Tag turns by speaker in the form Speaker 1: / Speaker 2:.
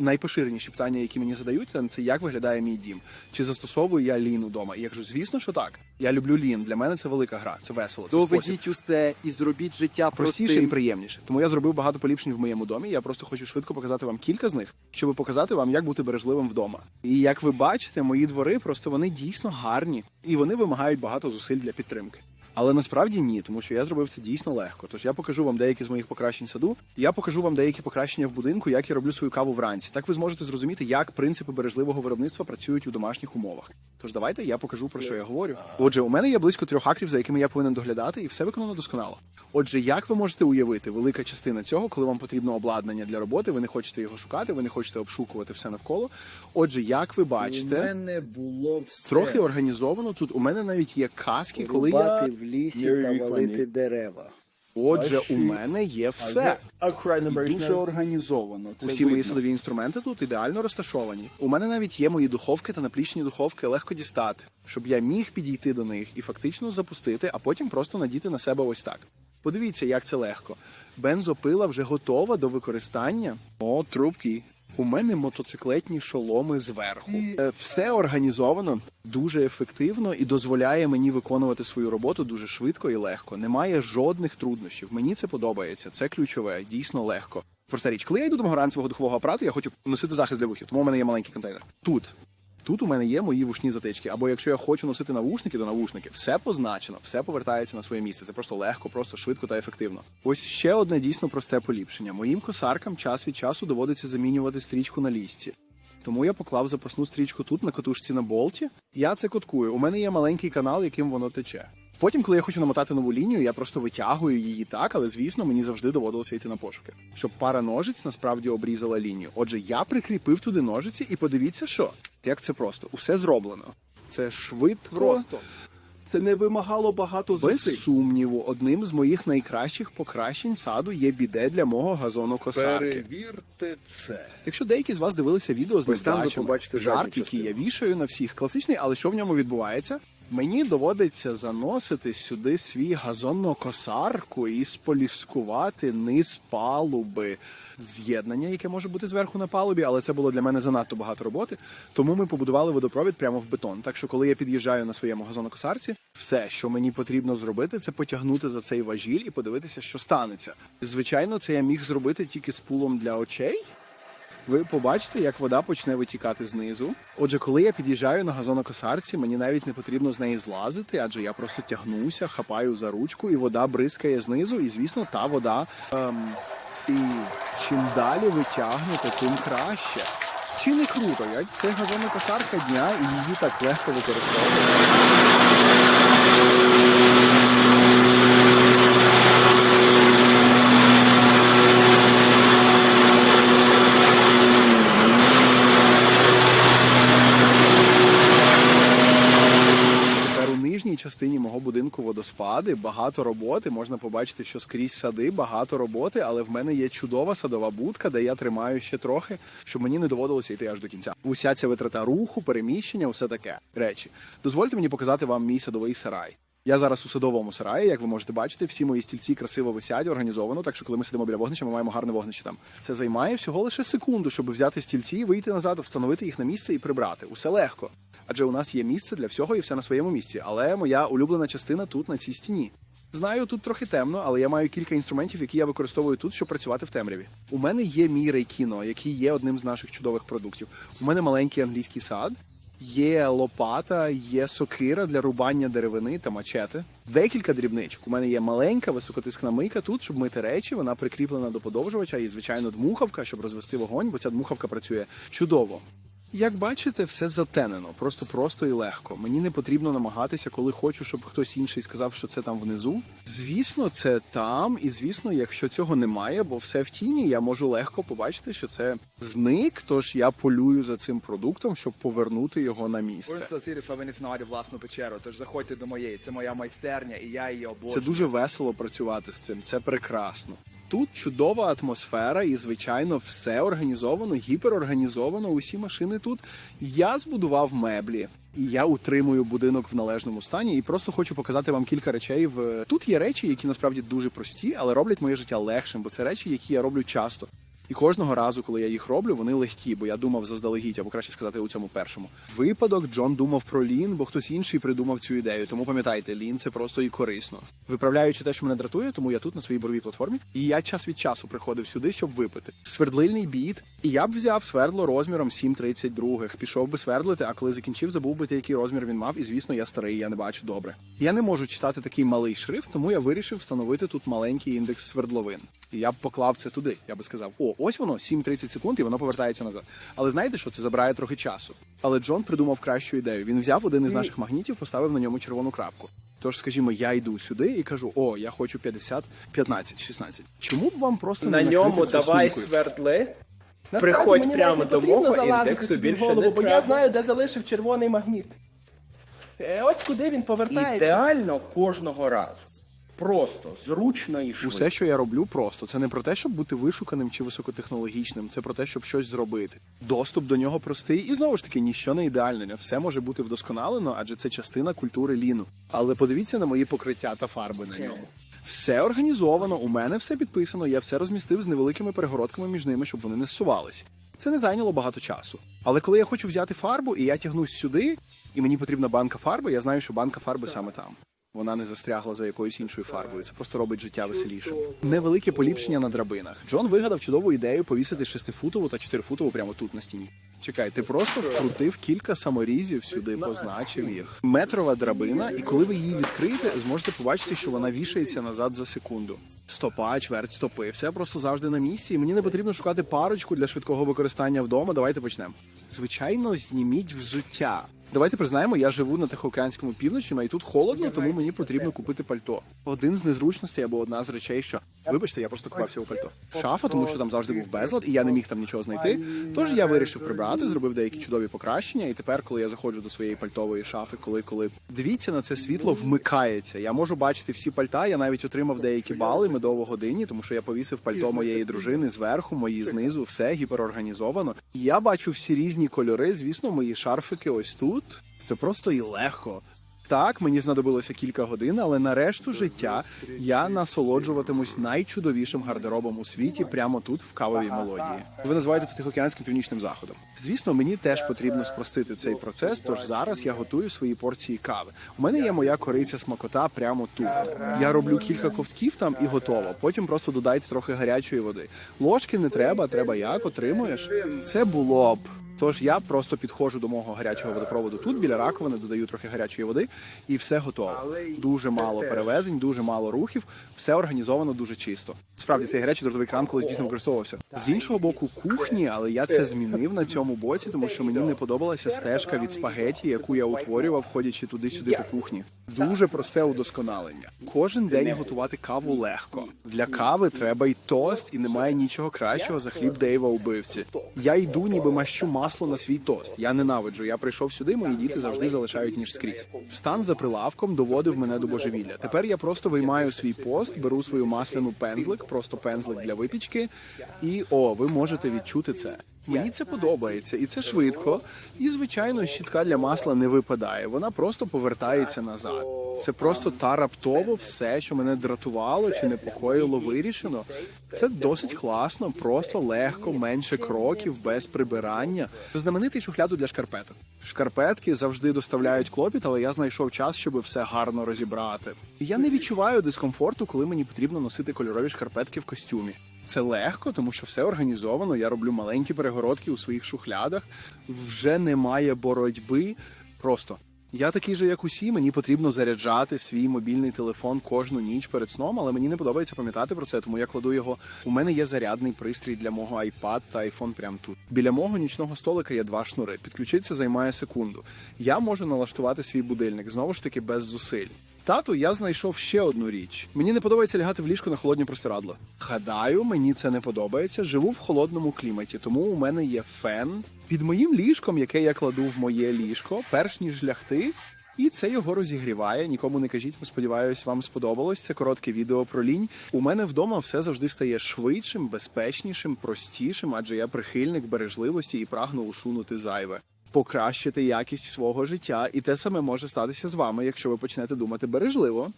Speaker 1: Найпоширеніші питання, які мені задають, це як виглядає мій дім. Чи застосовую я лін удома? І я кажу, звісно, що так. Я люблю лін. Для мене це велика гра, це весело. Це спосіб.
Speaker 2: Доведіть усе і зробіть життя
Speaker 1: простіше і приємніше. Тому я зробив багато поліпшень в моєму домі. Я просто хочу швидко показати вам кілька з них, щоб показати вам, як бути бережливим вдома. І як ви бачите, мої двори просто вони дійсно гарні і вони вимагають багато зусиль для підтримки. Але насправді ні, тому що я зробив це дійсно легко. Тож я покажу вам деякі з моїх покращень саду. Я покажу вам деякі покращення в будинку, як я роблю свою каву вранці. Так ви зможете зрозуміти, як принципи бережливого виробництва працюють у домашніх умовах. Тож давайте я покажу про що я говорю. Отже, у мене є близько трьох акрів, за якими я повинен доглядати, і все виконано досконало. Отже, як ви можете уявити, велика частина цього, коли вам потрібно обладнання для роботи, ви не хочете його шукати, ви не хочете обшукувати все навколо. Отже, як ви
Speaker 3: У
Speaker 1: бачите,
Speaker 3: мене було все.
Speaker 1: трохи організовано тут. У мене навіть є каски, коли я
Speaker 3: Рубати в лісі та валити дерева.
Speaker 1: Отже, у мене є все.
Speaker 4: Аккуратно, дуже організовано. Це
Speaker 1: Усі мої
Speaker 4: видно.
Speaker 1: садові інструменти тут ідеально розташовані. У мене навіть є мої духовки та наплічні духовки легко дістати, щоб я міг підійти до них і фактично запустити, а потім просто надіти на себе ось так. Подивіться, як це легко. Бензопила вже готова до використання. О, трубки. У мене мотоциклетні шоломи зверху. Е, Все організовано дуже ефективно і дозволяє мені виконувати свою роботу дуже швидко і легко. Немає жодних труднощів. Мені це подобається. Це ключове, дійсно легко. Проста річ, коли я йду до мого ранцевого духового апарату, я хочу носити захист для вухів, тому у мене є маленький контейнер. Тут. Тут у мене є мої вушні затички. Або якщо я хочу носити навушники, до навушники. Все позначено, все повертається на своє місце. Це просто легко, просто швидко та ефективно. Ось ще одне дійсно просте поліпшення. Моїм косаркам час від часу доводиться замінювати стрічку на лісці. Тому я поклав запасну стрічку тут на катушці на болті. Я це коткую. У мене є маленький канал, яким воно тече. Потім, коли я хочу намотати нову лінію, я просто витягую її так, але звісно, мені завжди доводилося йти на пошуки, щоб пара ножиць насправді обрізала лінію. Отже, я прикріпив туди ножиці, і подивіться, що як це просто. Усе зроблено. Це швидко.
Speaker 4: Просто. Це не вимагало багато
Speaker 1: Без сумніву, одним з моїх найкращих покращень саду є біде для мого газону косарки.
Speaker 3: Перевірте це.
Speaker 1: Якщо деякі з вас дивилися відео з
Speaker 2: побачите
Speaker 1: жарт, який я вішаю на всіх, класичний, але що в ньому відбувається? Мені доводиться заносити сюди свій газонокосарку і споліскувати низ палуби. З'єднання, яке може бути зверху на палубі, але це було для мене занадто багато роботи. Тому ми побудували водопровід прямо в бетон. Так що, коли я під'їжджаю на своєму газонокосарці, все, що мені потрібно зробити, це потягнути за цей важіль і подивитися, що станеться. Звичайно, це я міг зробити тільки з пулом для очей. Ви побачите, як вода почне витікати знизу. Отже, коли я під'їжджаю на газонокосарці, мені навіть не потрібно з неї злазити, адже я просто тягнуся, хапаю за ручку, і вода бризкає знизу. І звісно, та вода. Ем, і чим далі ви тягнете, тим краще. Чи не круто? Це газонокосарка дня, і її так легко використовувати. Тепер у нижній частині мого водоспади, багато роботи. Можна побачити, що скрізь сади, багато роботи, але в мене є чудова садова будка, де я тримаю ще трохи, щоб мені не доводилося йти аж до кінця. Уся ця витрата руху, переміщення, усе таке речі. Дозвольте мені показати вам мій садовий сарай. Я зараз у садовому сараї, як ви можете бачити, всі мої стільці красиво висять, організовано, так що коли ми сидимо біля вогнища, ми маємо гарне вогнище там. Це займає всього лише секунду, щоб взяти стільці, вийти назад, встановити їх на місце і прибрати. Усе легко. Адже у нас є місце для всього і все на своєму місці. Але моя улюблена частина тут на цій стіні. Знаю, тут трохи темно, але я маю кілька інструментів, які я використовую тут, щоб працювати в темряві. У мене є мій рейкіно, який є одним з наших чудових продуктів. У мене маленький англійський сад. Є лопата, є сокира для рубання деревини та мачети. Декілька дрібничок. У мене є маленька високотискна мийка тут, щоб мити речі. Вона прикріплена до подовжувача і, звичайно, дмухавка, щоб розвести вогонь, бо ця дмухавка працює чудово. Як бачите, все затенено, просто просто і легко. Мені не потрібно намагатися, коли хочу, щоб хтось інший сказав, що це там внизу. Звісно, це там, і звісно, якщо цього немає, бо все в тіні, я можу легко побачити, що це зник. Тож я полюю за цим продуктом, щоб повернути його на місце.
Speaker 5: Наводив власну печеру, тож заходьте до моєї. Це моя майстерня, і я її обожнюю.
Speaker 1: Це дуже весело працювати з цим. Це прекрасно. Тут чудова атмосфера, і звичайно, все організовано, гіперорганізовано. Усі машини тут. Я збудував меблі, і я утримую будинок в належному стані. І просто хочу показати вам кілька речей. В тут є речі, які насправді дуже прості, але роблять моє життя легшим, бо це речі, які я роблю часто. І кожного разу, коли я їх роблю, вони легкі, бо я думав заздалегідь, або краще сказати, у цьому першому. Випадок Джон думав про лін, бо хтось інший придумав цю ідею. Тому пам'ятайте, лін це просто і корисно. Виправляючи те, що мене дратує, тому я тут на своїй боровій платформі, і я час від часу приходив сюди, щоб випити. Свердлильний біт, і я б взяв свердло розміром 7,32. Пішов би свердлити, а коли закінчив, забув би, який розмір він мав. І звісно, я старий, я не бачу добре. Я не можу читати такий малий шрифт, тому я вирішив встановити тут маленький індекс свердловин. І я б поклав це туди. Я би сказав: о, ось воно 7,30 секунд, і воно повертається назад. Але знаєте, що це забирає трохи часу. Але Джон придумав кращу ідею. Він взяв один із наших магнітів, поставив на ньому червону крапку. Тож, скажімо, я йду сюди і кажу: о, я хочу 50, 15, 16. Чому б вам просто
Speaker 6: На
Speaker 1: не
Speaker 6: ньому давай
Speaker 1: сумкою?
Speaker 6: свердли.
Speaker 7: Насправді,
Speaker 6: Приходь
Speaker 7: мені
Speaker 6: прямо
Speaker 7: навіть
Speaker 6: до
Speaker 7: потрібно
Speaker 6: мого
Speaker 7: залазити
Speaker 6: індексу,
Speaker 7: собі в
Speaker 6: більше
Speaker 7: голову,
Speaker 6: не
Speaker 7: бо я
Speaker 6: треба.
Speaker 7: знаю, де залишив червоний магніт. Е, Ось куди він повертається.
Speaker 6: Ідеально кожного разу. Просто зручно і швидко.
Speaker 1: Усе, що я роблю, просто це не про те, щоб бути вишуканим чи високотехнологічним, це про те, щоб щось зробити. Доступ до нього простий, і знову ж таки, ніщо не ідеальне. Все може бути вдосконалено, адже це частина культури ліну. Але подивіться на мої покриття та фарби на ньому. Все організовано, у мене все підписано, я все розмістив з невеликими перегородками між ними, щоб вони не зсувались. Це не зайняло багато часу. Але коли я хочу взяти фарбу і я тягнусь сюди, і мені потрібна банка фарби, я знаю, що банка фарби саме там. Вона не застрягла за якоюсь іншою фарбою. Це просто робить життя веселішим. Невелике поліпшення на драбинах. Джон вигадав чудову ідею повісити шестифутову та чотирифутову прямо тут на стіні. Чекай, ти просто вкрутив кілька саморізів сюди, позначив їх. Метрова драбина, і коли ви її відкриєте, зможете побачити, що вона вішається назад за секунду. Стопа, чверть стопи, все просто завжди на місці. І мені не потрібно шукати парочку для швидкого використання вдома. Давайте почнемо. Звичайно, зніміть взуття. Давайте признаємо, я живу на Тихоокеанському півночі, і тут холодно, тому мені потрібно купити пальто. Один з незручностей або одна з речей, що вибачте, я просто купався у пальто. Шафа, тому що там завжди був безлад, і я не міг там нічого знайти. Тож я вирішив прибрати, зробив деякі чудові покращення. І тепер, коли я заходжу до своєї пальтової шафи, коли коли дивіться на це світло, вмикається. Я можу бачити всі пальта. Я навіть отримав деякі бали медово-годинні, тому що я повісив пальто моєї дружини зверху, мої знизу, все гіперорганізовано. І я бачу всі різні кольори. Звісно, мої шарфики ось тут. Це просто і легко. Так, мені знадобилося кілька годин, але на решту життя я насолоджуватимусь найчудовішим гардеробом у світі прямо тут, в кавовій мелодії. Ви називаєте це тихоокеанським північним заходом. Звісно, мені теж потрібно спростити цей процес. Тож зараз я готую свої порції кави. У мене є моя кориця смакота прямо тут. Я роблю кілька ковтків там і готово. Потім просто додайте трохи гарячої води. Ложки не треба, треба як отримуєш. Це було б. Тож я просто підходжу до мого гарячого водопроводу тут, біля раковини, додаю трохи гарячої води, і все готово. Дуже мало перевезень, дуже мало рухів, все організовано дуже чисто. Справді цей гарячий дротовий кран колись дійсно використовувався. З іншого боку, кухні, але я це змінив на цьому боці, тому що мені не подобалася стежка від спагеті, яку я утворював, ходячи туди-сюди по кухні. Дуже просте удосконалення. Кожен день готувати каву легко. Для кави треба й тост, і немає нічого кращого за хліб Дейва убивці. Я йду, ніби мащу масло на свій тост. Я ненавиджу. Я прийшов сюди, мої діти завжди залишають ніж скрізь. Стан за прилавком доводив мене до божевілля. Тепер я просто виймаю свій пост, беру свою масляну пензлик, просто пензлик для випічки, і о, ви можете відчути це. Мені це подобається, і це швидко. І звичайно, щітка для масла не випадає. Вона просто повертається назад. Це просто та раптово все, що мене дратувало чи непокоїло, вирішено. Це досить класно, просто легко, менше кроків, без прибирання. Знаменитий шухляду для шкарпеток. Шкарпетки завжди доставляють клопіт, але я знайшов час, щоб все гарно розібрати. Я не відчуваю дискомфорту, коли мені потрібно носити кольорові шкарпетки в костюмі. Це легко, тому що все організовано. Я роблю маленькі перегородки у своїх шухлядах. Вже немає боротьби. Просто я такий же, як усі. Мені потрібно заряджати свій мобільний телефон кожну ніч перед сном, але мені не подобається пам'ятати про це, тому я кладу його. У мене є зарядний пристрій для мого iPad та iPhone прямо тут. Біля мого нічного столика є два шнури. Підключитися займає секунду. Я можу налаштувати свій будильник знову ж таки без зусиль. Тату, я знайшов ще одну річ. Мені не подобається лягати в ліжко на холодні простирадла. Гадаю, мені це не подобається. Живу в холодному кліматі, тому у мене є фен під моїм ліжком, яке я кладу в моє ліжко, перш ніж лягти. І це його розігріває. Нікому не кажіть. Сподіваюсь, вам сподобалось. Це коротке відео про лінь. У мене вдома все завжди стає швидшим, безпечнішим, простішим, адже я прихильник бережливості і прагну усунути зайве. Покращити якість свого життя, і те саме може статися з вами, якщо ви почнете думати бережливо.